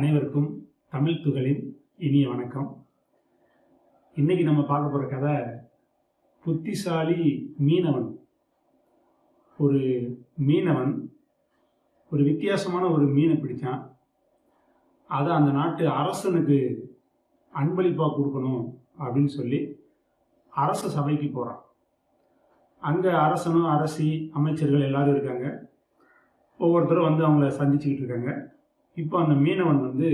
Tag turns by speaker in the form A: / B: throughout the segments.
A: அனைவருக்கும் தமிழ் துகளின் இனிய வணக்கம். இன்னைக்கு நம்ம பார்க்க போகிற கதை புத்திசாலி மீனவன். ஒரு மீனவன் ஒரு வித்தியாசமான ஒரு மீனை பிடிச்சான். அதை அந்த நாட்டு அரசனுக்கு அன்பளிப்பாக கொடுக்கணும் அப்படின்னு சொல்லி அரச சபைக்கு போகிறான் அங்கே அரசனும் அரசி அமைச்சர்கள் எல்லாரும் இருக்காங்க. ஒவ்வொருத்தரும் வந்து அவங்கள சந்திச்சுக்கிட்டு இருக்காங்க. இப்போ அந்த மீனவன் வந்து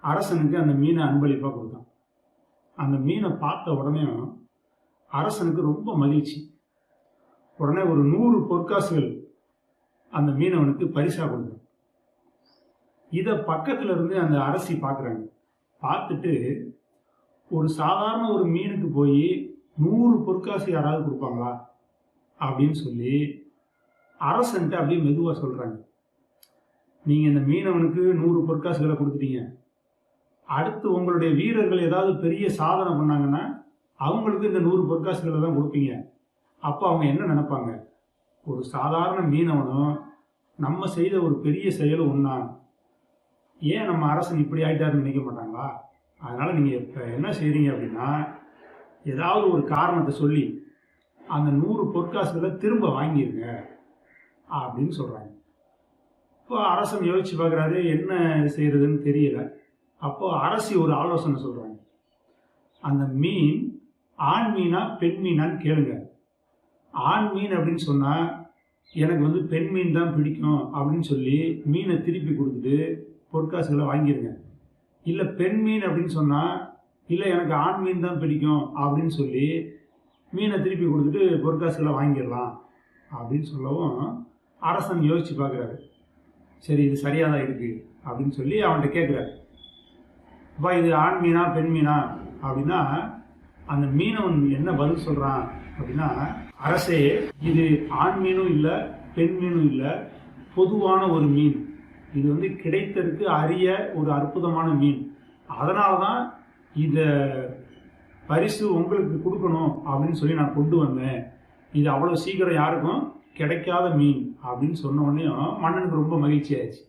A: அரசனுக்கு அந்த மீனை அன்பளிப்பாக கொடுத்தான். அந்த மீனை பார்த்த உடனே அரசனுக்கு ரொம்ப மகிழ்ச்சி. உடனே ஒரு நூறு பொற்காசுகள் அந்த மீனவனுக்கு பரிசாக கொடுத்தான். இதை பக்கத்துல இருந்து அந்த அரசி பார்க்குறாங்க. பார்த்துட்டு ஒரு சாதாரண ஒரு மீனுக்கு போய் நூறு பொற்காசு யாராவது கொடுப்பாங்களா? அப்படின்னு சொல்லி அரசன்ட்டு அப்படியே மெதுவாக சொல்கிறாங்க நீங்கள் இந்த மீனவனுக்கு நூறு பொற்காசுகளை கொடுத்துட்டீங்க. அடுத்து உங்களுடைய வீரர்கள் ஏதாவது பெரிய சாதனை பண்ணாங்கன்னா அவங்களுக்கு இந்த நூறு பொற்காசுகளை தான் கொடுப்பீங்க. அப்போ அவங்க என்ன நினைப்பாங்க? ஒரு சாதாரண மீனவனும் நம்ம செய்த ஒரு பெரிய செயலும் ஒன்றா ஏன் நம்ம அரசன் இப்படி ஆயிட்டாருன்னு நினைக்க மாட்டாங்களா? அதனால் நீங்கள் இப்போ என்ன செய்கிறீங்க அப்படின்னா ஏதாவது ஒரு காரணத்தை சொல்லி அந்த நூறு பொற்காசுகளை திரும்ப வாங்கிடுங்க அப்படின்னு சொல்கிறாங்க இப்போ அரசன் யோசிச்சு பார்க்குறாரு என்ன செய்யறதுன்னு தெரியல. அப்போது அரசி ஒரு ஆலோசனை சொல்கிறாங்க அந்த மீன் ஆண் மீனா பெண் மீனான்னு கேளுங்க. ஆண் மீன் அப்படின்னு சொன்னால் எனக்கு வந்து பெண் மீன் தான் பிடிக்கும் அப்படின்னு சொல்லி மீனை திருப்பி கொடுத்துட்டு பொற்காசுகளை வாங்கிடுங்க இல்லை பெண் மீன் அப்படின்னு சொன்னால் இல்லை எனக்கு ஆண் மீன் தான் பிடிக்கும் அப்படின்னு சொல்லி மீனை திருப்பி கொடுத்துட்டு பொற்காசுகளை வாங்கிடலாம் அப்படின்னு சொல்லவும் அரசன் யோசித்து பார்க்குறாரு. சரி இது சரியாக தான் இருக்குது அப்படின்னு சொல்லி அவன்கிட்ட கேட்குறாரு அப்பா இது ஆண் மீனா பெண் மீனா? அப்படின்னா அந்த மீனவன் என்ன பதில் சொல்கிறான் அப்படின்னா அரசே இது ஆண் மீனும் இல்லை பெண் மீனும் இல்லை பொதுவான ஒரு மீன். இது வந்து கிடைத்ததுக்கு அரிய ஒரு அற்புதமான மீன். அதனால தான் இதை பரிசு உங்களுக்கு கொடுக்கணும் அப்படின்னு சொல்லி நான் கொண்டு வந்தேன். இது அவ்வளோ சீக்கிரம் யாருக்கும் கிடைக்காத மீன். அப்படின்னு சொன்ன உடனே மன்னனுக்கு ரொம்ப மகிழ்ச்சி ஆயிடுச்சு.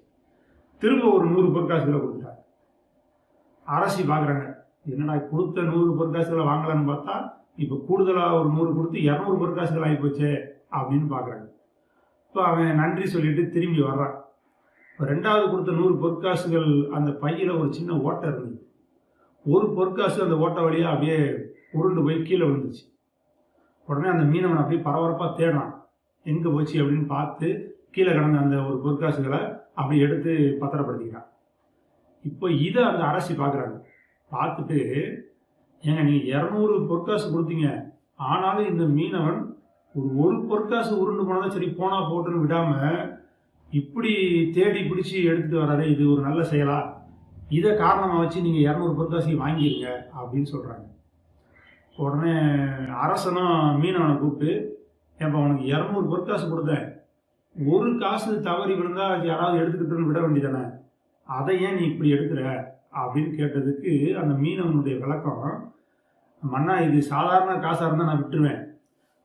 A: திரும்ப ஒரு நூறு பொற்காசுகளை கொடுத்துட்டார் அரசி பார்க்குறாங்க என்னடா கொடுத்த நூறு பொற்காசுகளை வாங்கலான்னு பார்த்தா இப்போ கூடுதலாக ஒரு நூறு கொடுத்து இரநூறு பொற்காசுகள் ஆகி போச்சே அப்படின்னு பார்க்குறாங்க. இப்போ அவன் நன்றி சொல்லிட்டு திரும்பி வர்றான். இப்போ ரெண்டாவது கொடுத்த நூறு பொற்காசுகள் அந்த பையில் ஒரு சின்ன ஓட்டை இருந்தது. ஒரு பொற்காசு அந்த ஓட்டை வழியாக அப்படியே உருண்டு போய் கீழே விழுந்துச்சு உடனே அந்த மீனவன் அப்படியே பரபரப்பாக தேடுறான். எங்கே போச்சு அப்படின்னு பார்த்து கீழே கிடந்த அந்த ஒரு பொற்காசுகளை அப்படி எடுத்து பத்திரப்படுத்திக்கிறான். இப்போ இதை அந்த அரசி பார்க்குறாங்க. பார்த்துட்டு ஏங்க நீங்கள் இரநூறு பொற்காசு கொடுத்தீங்க. ஆனாலும் இந்த மீனவன் ஒரு ஒரு பொற்காசு உருண்டு போனாலும் சரி போனா போட்டுன்னு விடாமல் இப்படி தேடி பிடிச்சி எடுத்துகிட்டு வர்றாரு இது ஒரு நல்ல செயலா? இதை காரணமாக வச்சு நீங்கள் இரநூறு பொற்காசையும் வாங்கிடுங்க அப்படின்னு சொல்கிறாங்க உடனே அரசனும் மீனவனை கூப்பிட்டு ஏப்பா உனக்கு இரநூறு பொற்காசு கொடுத்தேன். ஒரு காசு தவறி விழுந்தா அது யாராவது எடுத்துக்கிட்டுன்னு விட வேண்டியதானே? அதை ஏன் நீ இப்படி எடுக்கிற? அப்படின்னு கேட்டதுக்கு அந்த மீனவனுடைய விளக்கம் மன்னா இது சாதாரண காசாக இருந்தால் நான் விட்டுருவேன்.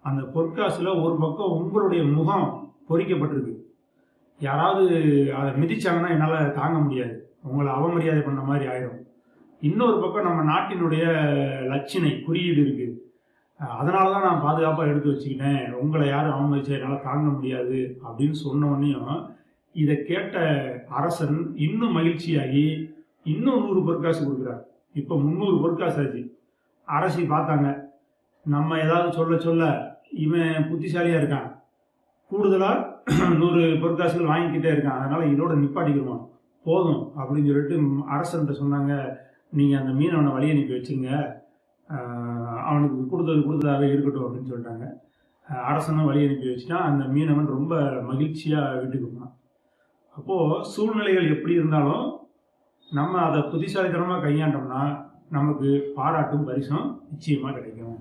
A: அந்த பொற்காசில் ஒரு பக்கம் உங்களுடைய முகம் பொறிக்கப்பட்டிருக்கு. யாராவது அதை மிதிச்சாங்கன்னா என்னால் தாங்க முடியாது. உங்களை அவமரியாதை பண்ண மாதிரி ஆயிடும் இன்னொரு பக்கம் நம்ம நாட்டினுடைய லட்சணை குறியீடு இருக்குது அதனால தான் நான் பாதுகாப்பாக எடுத்து வச்சுக்கிட்டேன். உங்களை யாரும் அவமதிச்சா என்னால் தாங்க முடியாது அப்படின்னு சொன்ன உடனேயும் இதை கேட்ட அரசன் இன்னும் மகிழ்ச்சியாகி இன்னும் நூறு பொற்காசு கொடுக்குறார். இப்போ முந்நூறு பொற்காசு ஆச்சு அரசி பார்த்தாங்க. நம்ம ஏதாவது சொல்ல சொல்ல இவன் புத்திசாலியாக இருக்கான். கூடுதலாக நூறு பொற்காசுகள் வாங்கிக்கிட்டே இருக்கான். அதனால் இதோட நிப்பாட்டிக்கிடுவோம். போதும் அப்படின்னு சொல்லிட்டு அரசன்கிட்ட சொன்னாங்க. நீங்கள் அந்த மீனவனை வழி அனுப்பி வச்சுங்க அவனுக்கு கொடுத்தது கொடுத்ததாகவே இருக்கட்டும் அப்படின்னு சொல்லிட்டாங்க. அரசனும் வழி அனுப்பி வச்சுட்டான். அந்த மீனவன் ரொம்ப மகிழ்ச்சியாக வீட்டுக்கு போனான். அப்போது சூழ்நிலைகள் எப்படி இருந்தாலும் நம்ம அதை புத்திசாலித்தனமாக கையாண்டோம்னா நமக்கு பாராட்டும் பரிசும் நிச்சயமாக கிடைக்கும்.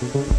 B: Thank you.